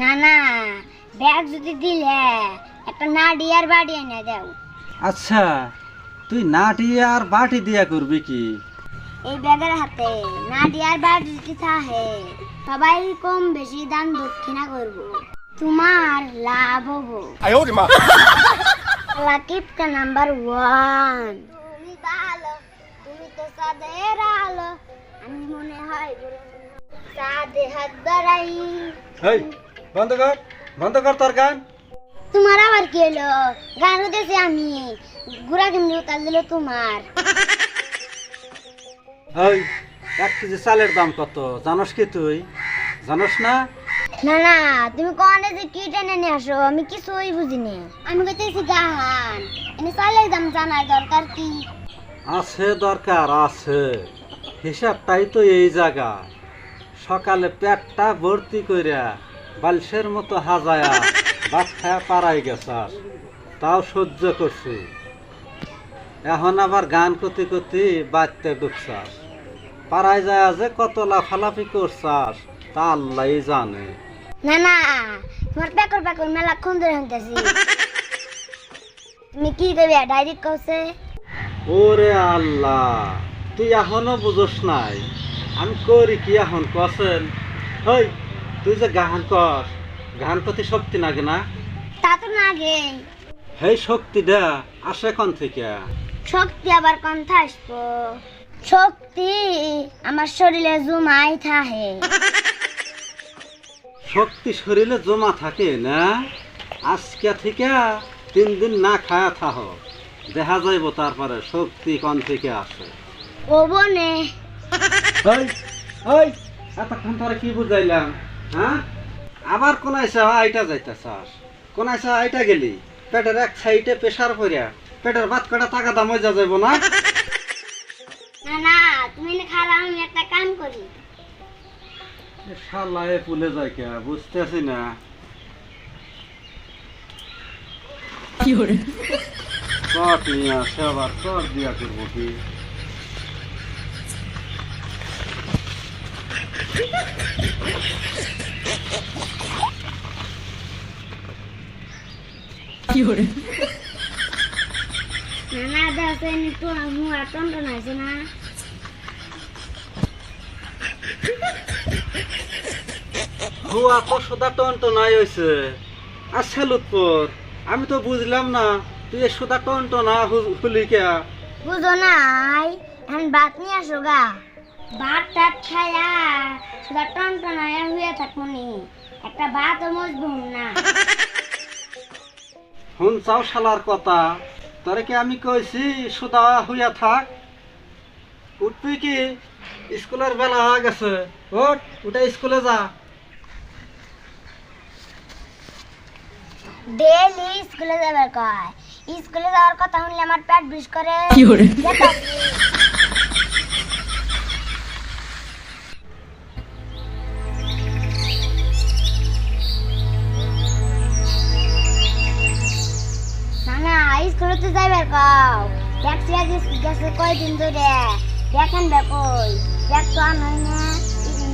না না ব্যাগ যদি দিলে একটা নাডিয়ার বাড়ি এনে দাও। আচ্ছা তুই নাটি আর বাটি দিয়া করবি কি? এই ব্যাগের হাতে নাডিয়ার বাড়ি যদি থাকে সবাই কম বেশি দান দক্ষিণা করব। তোমার লাভ হব। লাকিবটা নাম্বার ওয়ান। তুমি ভালো তুমি তো সাদের আলো। আমি মনে হয় সাদে হাত বাড়াই। বন্ধ কর বন্ধ কর তোর গান। তোমার আবার কি হলো? গান উঠেছি আমি। গুড়া কেমনি উতাল দিল তোমার। এই এক কেজি চালের দাম কত? জানোস কি তুই? জানোস না? না না তুমি কনে যে কি টেনে নিয়ে আসো আমি কিছুই বুঝিনি। আমি কইতেছি গান। এনে চালের দাম জানার দরকার কি? আছে দরকার আছে। হিসাবটাই তো এই জায়গা। সকালে পেটটা ভর্তি কইরা বালিশের মতো হাজায়া ভাত খায়া পারাই গেছাস তাও সহ্য করছি। এখন আবার গান করতে করতে বাড়তে ঢুকছাস। পাড়ায় যায় যে কত লাফালাফি করছাস তা আল্লাহ জানে। না না তোমার প্যাকর মেলাক্ষণ ধরে হাঁটতেছি তুমি কি দেবে ডাইরেক্ট কইছে? ওরে আল্লাহ তুই এখনও বুঝোস নাই। আমি করি কি এখন কসেন? হই। তুই যে গান কর গান প্রতি শক্তি নাগে না? তা তো না গে সেই শক্তিটা আসে কোন থেকে। শক্তি আবার কন্থা আসব? শক্তি আমার শরীরে জুমাই থাহে শক্তি শরীরে জমা থাকে না? আজকে থেকে তিন দিন না খায়া থাহ। দেখা যাইব তারপরে শক্তি কোন থেকে আসে। ও বনে। এতক্ষণ তোরা কি বুঝাইলাম? হ্যাঁ? আবার কোন আইসা আইটা যাইতেছাস কোন আইসা আইটা গেলি? পেটের এক সাইডে প্রেশার পড়িয়া পেটের ভাত কটা টাকা দাম হয়ে যাইব না? না না তুমি না খালা আমি একটা কাম করি। শালা পুলে যায় কে? বুঝতেছি না। চট নিয়ে আসে আবার চট দিয়া করব কি? হুয়া নাই হয়েছে আচ্ছা লুৎপর আমি তো বুঝলাম না তুই না হুলি কে? বুঝো নাই এখন ভাত নিয়ে আসো গা। ভাত টাত খায়া সুদা একটা ভাতও মজবো না। হুন চাও শালার কথা। তোরে কি আমি কইছি সুদা হইয়া থাক? উঠবি কি? স্কুলের বেলা হয়ে গেছে। ওঠ উঠে স্কুলে যা। ডেলি স্কুলে যাবার কয়। স্কুলে যাওয়ার কথা শুনলে আমার পেট বিষ করে। কও ট্যাক্সি আজ গেছে কয়দিন ধরে। দেখেন কই। দেখ তো নই না।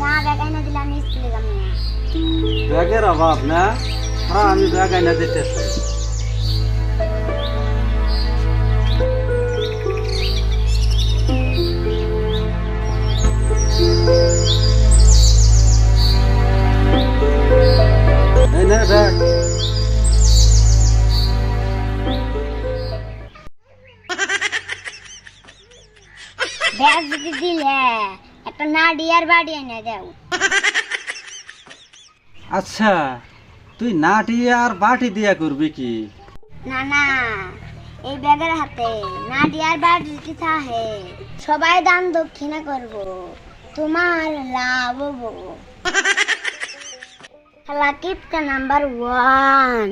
না দেখাই না দিলে আমি স্কুলে যাব না। ব্যাগের অভাব না? হ্যাঁ আমি ব্যাগ আইনা দিতেছি। যদি দিলে একটা নাডিয়ার বাড়ি এনে দাও। আচ্ছা তুই নাটি আর বাটি দিয়া করবি কি? না না এই ব্যাগের হাতে নাডিয়ার বাড়ি যদি থাকে সবাই দান দক্ষিণা করব। তোমার লাভ হব। লাকিবটা নাম্বার ওয়ান।